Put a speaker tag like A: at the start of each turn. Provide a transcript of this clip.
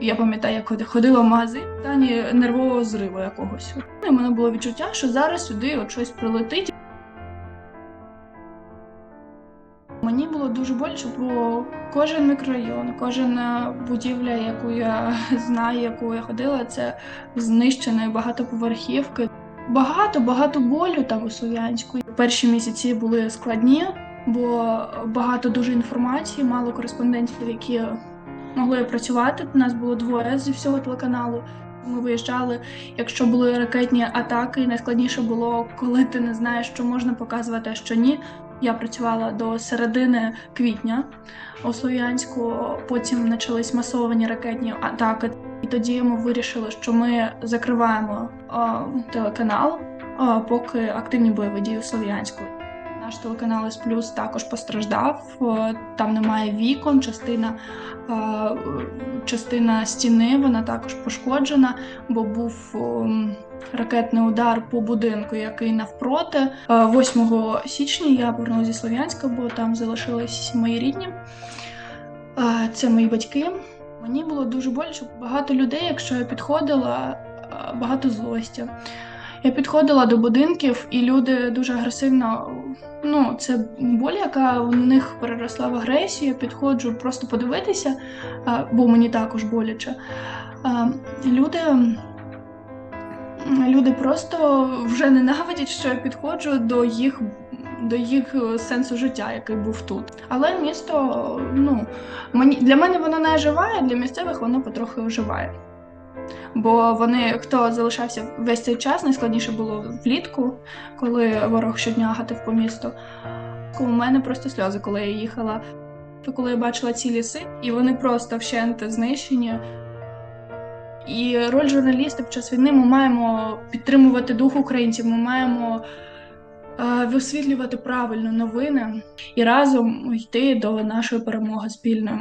A: я пам'ятаю, як ходила в магазин в стані нервового зриву якогось. І в мене було відчуття, що зараз сюди от щось прилетить. Мені було дуже боляче, бо кожен мікрорайон, кожна будівля, яку я знаю, яку я ходила, це знищені багатоповерхівки. Багато, багато болю там у Слов'янську. Перші місяці були складні, бо багато дуже інформації, мало кореспондентів, які могли працювати. Нас було двоє зі всього телеканалу. Ми виїжджали, якщо були ракетні атаки, найскладніше було, коли ти не знаєш, що можна показувати, а що ні. Я працювала до середини квітня у Слов'янську. Потім почались масовані ракетні атаки. І тоді ми вирішили, що ми закриваємо а, телеканал, а, поки активні бойові дії у Слов'янську. Наш телеканал С Плюс також постраждав. е, Там немає вікон, частина, е, частина стіни вона також пошкоджена, бо був ем, ракетний удар по будинку, який навпроти. Е, 8 січня я повернулася зі Слов'янська, бо там залишились мої рідні. Е, Це мої батьки. Мені було дуже боляче. Багато людей, якщо я підходила, е, багато злості. Я підходила до будинків, і люди дуже агресивно. Ну, це боль, яка в них переросла в агресію. Підходжу просто подивитися, бо мені також боляче. Люди, люди просто вже ненавидять, що я підходжу до їх, до їх е, сенсу життя, який був тут. Але місто, ну, мені, для мене воно не оживає, для місцевих воно потрохи оживає. Бо вони, хто залишався весь цей час, найскладніше було влітку, коли ворог щодня гатив по місту. У мене просто сльози, коли я їхала. То коли я бачила ці ліси, і вони просто вщент знищені. І роль журналіста під час війни ми маємо підтримувати дух українців, ми маємо е, висвітлювати правильно новини і разом йти до нашої перемоги спільної.